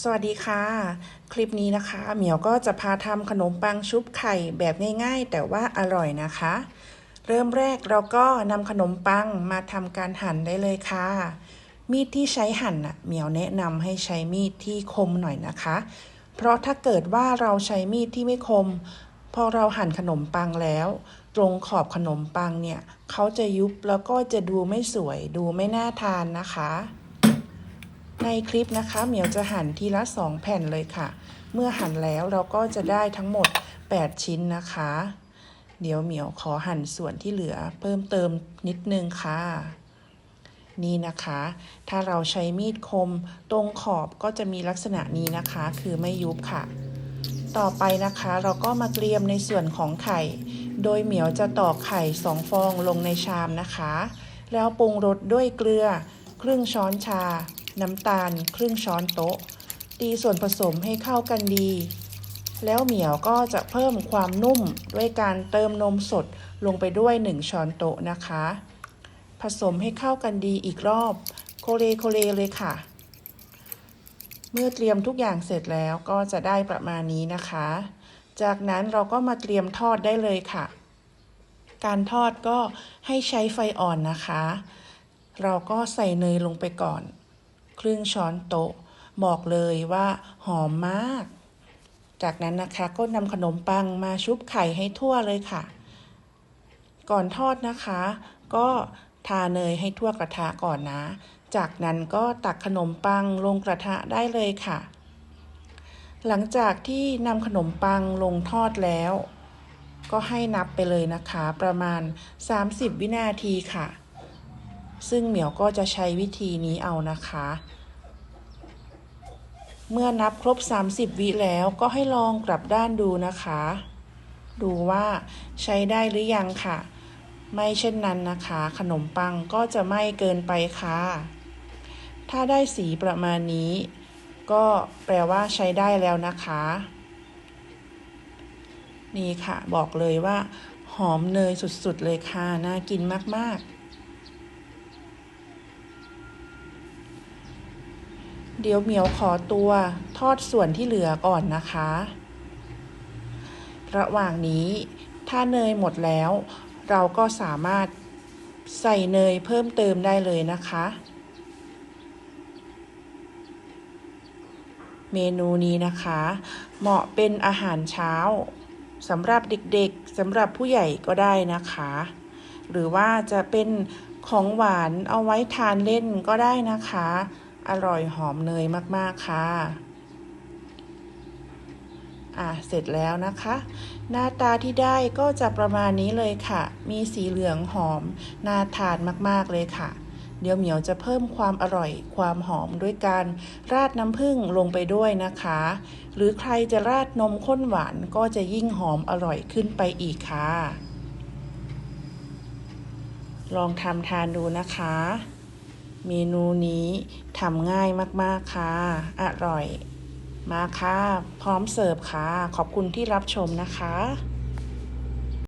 สวัสดีค่ะ คลิปนี้นะคะ เหมียวก็จะพาทำขนมปังชุบไข่แบบง่ายๆ แต่ว่าอร่อยนะคะ เริ่มแรกเราก็นำขนมปังมาทำการหั่นได้เลยค่ะ มีดที่ใช้หั่นน่ะเหมียวแนะนำให้ใช้มีดที่คมหน่อยนะคะ เพราะถ้าเกิดว่าเราใช้มีดที่ไม่คม พอเราหั่นขนมปังแล้ว ตรงขอบขนมปังเนี่ยเขาจะยุบแล้วก็จะดูไม่สวย ดูไม่น่าทานนะคะ ในคลิปนะคะเหมียวจะหั่นทีละ 2 แผ่นเลยค่ะ เมื่อหั่นแล้วเราก็จะได้ทั้งหมด 8 ชิ้นนะคะ เดี๋ยวเหมียวขอหั่นส่วนที่เหลือเพิ่มเติมนิดนึงค่ะ นี่นะคะ ถ้าเราใช้มีดคม ตรงขอบก็จะมีลักษณะนี้นะคะ คือไม่ยุบค่ะ ต่อไปนะคะเราก็มาเตรียมในส่วนของไข่ โดยเหมียวจะตอกไข่สองฟองลงในชามนะคะ แล้วปรุงรสด้วยเกลือ ครึ่งช้อนชา น้ำตาลครึ่งช้อนโต๊ะ ตีส่วนผสมให้เข้ากันดี แล้วเหมียวก็จะเพิ่มความนุ่มด้วยการเติมนมสดลงไปด้วย 1 ช้อนโต๊ะนะคะ ผสมให้เข้ากันดีอีกรอบโคเลโคเลเลยค่ะ เมื่อเตรียมทุกอย่างเสร็จแล้วก็จะได้ประมาณนี้นะคะ จากนั้นเราก็มาเตรียมทอดได้เลยค่ะ การทอดก็ให้ใช้ไฟอ่อนนะคะ เราก็ใส่เนยลงไปก่อน ครึ่งช้อนโต๊ะ บอกเลยว่าหอมมาก จากนั้นนะคะก็นำขนมปังมาชุบไข่ให้ทั่วเลยค่ะ ก่อนทอดนะคะ ก็ทาเนยให้ทั่วกระทะก่อนนะ จากนั้นก็ตักขนมปังลงกระทะได้เลยค่ะ หลังจากที่นำขนมปังลงทอดแล้ว ก็ให้นับไปเลยนะคะ ประมาณ 30 วินาทีค่ะ ซึ่งเหมียวก็จะใช้วิธีนี้เอานะคะ เมื่อนับครบ 30 วิแล้วก็ให้ลองกลับด้านดูนะคะ ดูว่าใช้ได้หรือยังค่ะ ไม่เช่นนั้นนะคะ ขนมปังก็จะไหม้เกินไปค่ะ ถ้าได้สีประมาณนี้ ก็แปลว่าใช้ได้แล้วนะคะ นี่ค่ะบอกเลยว่า หอมเนยสุดๆเลยค่ะ น่ากินมากๆ เดี๋ยวเหมียวขอตัวทอดส่วนที่เหลือก่อนนะคะ ระหว่างนี้ถ้าเนยหมดแล้ว เราก็สามารถใส่เนยเพิ่มเติมได้เลยนะคะ เมนูนี้นะคะ เหมาะเป็นอาหารเช้าสำหรับเด็กๆสำหรับผู้ใหญ่ก็ได้นะคะ หรือว่าจะเป็นของหวานเอาไว้ทานเล่นก็ได้นะคะ อร่อยหอมเนยมาก ๆ ค่ะอะ เสร็จแล้วนะคะ หน้าตาที่ได้ก็จะประมาณนี้เลยค่ะ มีสีเหลืองหอม น่าทานมาก ๆ เลยค่ะ เดี๋ยวเหมียวจะเพิ่มความอร่อย ความหอมด้วยการราดน้ำผึ้งลงไปด้วยนะคะ หรือใครจะราดนมข้นหวานก็จะยิ่งหอมอร่อยขึ้นไปอีกค่ะ ลองทำทานดูนะคะ เมนูนี้ทำง่ายมากๆค่ะ อร่อย มาค่ะ พร้อมเสิร์ฟค่ะ ขอบคุณที่รับชมนะคะ